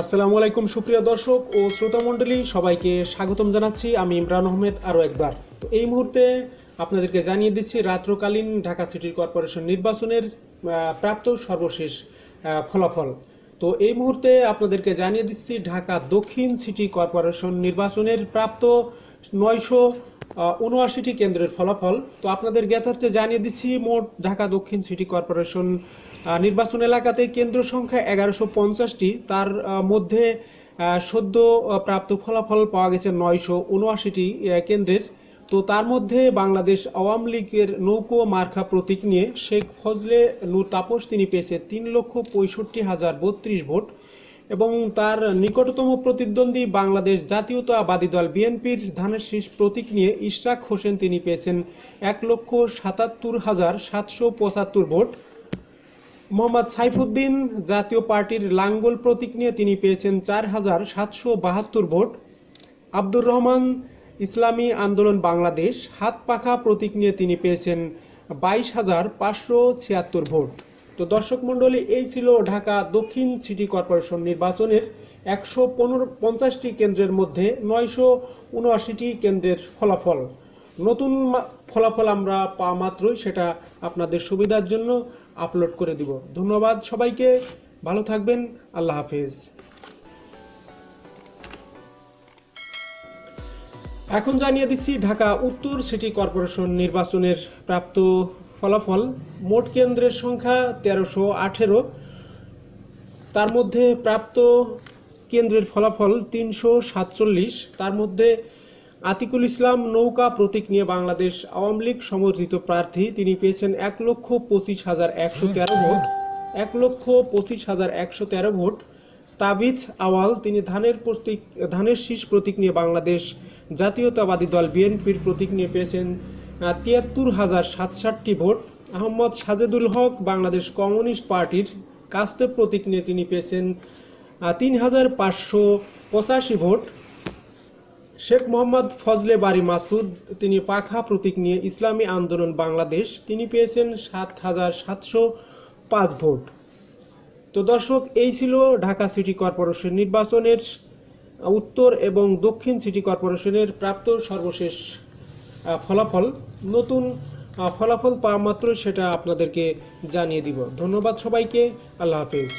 আসসালামু আলাইকুম, সুপ্রিয় দর্শক ও শ্রোতামণ্ডলী সবাইকে স্বাগতম জানাচ্ছি আমি ইমরান আহমেদ আরও একবার। তো এই মুহূর্তে আপনাদেরকে জানিয়ে দিচ্ছি, রাত্রকালীন ঢাকা সিটি কর্পোরেশন নির্বাচনের প্রাপ্ত সর্বশেষ ফলাফল। তো এই মুহূর্তে আপনাদেরকে জানিয়ে দিচ্ছি, ঢাকা দক্ষিণ সিটি কর্পোরেশন নির্বাচনের প্রাপ্ত নয়শো উনআশিটি কেন্দ্রের ফলাফল। তো আপনাদের জ্ঞাতার্থে জানিয়ে দিচ্ছি, মোট ঢাকা দক্ষিণ সিটি কর্পোরেশন নির্বাচন এলাকাতে কেন্দ্র সংখ্যা এগারোশো পঞ্চাশটি। তার মধ্যে সদ্য প্রাপ্ত ফলাফল পাওয়া গেছে নয়শো উনআশিটি কেন্দ্রের। তো তার মধ্যে বাংলাদেশ আওয়ামী লীগের নৌকো মার্খা প্রতীক নিয়ে শেখ ফজলে নূর তাপস তিনি পেয়েছে তিন লক্ষ পঁয়ষট্টি হাজার বত্রিশ ভোট। এবং তার নিকটতম প্রতিদ্বন্দ্বী বাংলাদেশ জাতীয়তাবাদী দল বিএনপির ধানের শীষ প্রতীক নিয়ে ইশরাক হোসেন তিনি পেয়েছেন এক লক্ষ সাতাত্তর হাজার সাতশো পঁচাত্তর ভোট। মোহাম্মদ সাইফুদ্দিন জাতীয় পার্টির লাঙ্গল প্রতীক নিয়ে তিনি পেয়েছেন চার হাজার সাতশো বাহাত্তর ভোট। আব্দুর রহমান ইসলামী আন্দোলন বাংলাদেশ হাত পাখা প্রতীক নিয়ে তিনি পেয়েছেন বাইশ হাজার পাঁচশো ছিয়াত্তর ভোট। তো দর্শক মণ্ডলী, এই ছিল ঢাকা দক্ষিণ সিটি কর্পোরেশন নির্বাচনের একশো পনেরো, পঞ্চাশটি কেন্দ্রের মধ্যে নয়শো উনআশিটি কেন্দ্রের ফলাফল। নতুন ফলাফল আমরা পাওয়া মাত্রই সেটা আপনাদের সুবিধার জন্য আপলোড করে দিব। ধন্যবাদ সবাইকে, ভালো থাকবেন, আল্লাহ হাফেজ। এখন জানিয়ে দিচ্ছি ঢাকা উত্তর সিটি কর্পোরেশন নির্বাচনের প্রাপ্ত ফলাফল মোট কেন্দ্রের সংখ্যা তেরোশো আঠেরো। তার মধ্যে প্রাপ্ত কেন্দ্রের ফলাফল তিনশো সাতচল্লিশ। তার মধ্যে আতিকুল ইসলাম নৌকা প্রতীক নিয়ে বাংলাদেশ আওয়ামী লীগ সমর্থিত প্রার্থী। তিনি পেয়েছেন এক লক্ষ পঁচিশ হাজার একশো তেরো ভোট। এক লক্ষ পঁচিশ হাজার একশো তেরো ভোট। তাবিথ আওয়াল, তিনি ধানের প্রতীক, ধানের শীষ প্রতীক নিয়ে বাংলাদেশ জাতীয়তাবাদী দল বিএনপির প্রতীক নিয়ে পেয়েছেন তিয়াত্তর হাজার সাতষট্টি ভোট। আহমদ সাজেদুল হক বাংলাদেশ কমিউনিস্ট পার্টির কাস্তে প্রতীক নিয়ে তিনি পেয়েছেন তিন হাজার পাঁচশো পঁচাশি ভোট। শেখ মোহাম্মদ ফজলে বারি মাসুদ, তিনি পাখা প্রতীক নিয়ে ইসলামী আন্দোলন বাংলাদেশ, তিনি পেয়েছেন সাত হাজার সাতশো পাঁচ ভোট। তো দর্শক, এই ছিল ঢাকা সিটি কর্পোরেশন নির্বাচনের উত্তর এবং দক্ষিণ সিটি কর্পোরেশনের প্রাপ্ত সর্বশেষ ফলাফল নতুন ফলাফল পাওয়া মাত্র সেটা আপনাদেরকে জানিয়ে দিব। ধন্যবাদ সবাইকে আল্লাহ হাফেজ।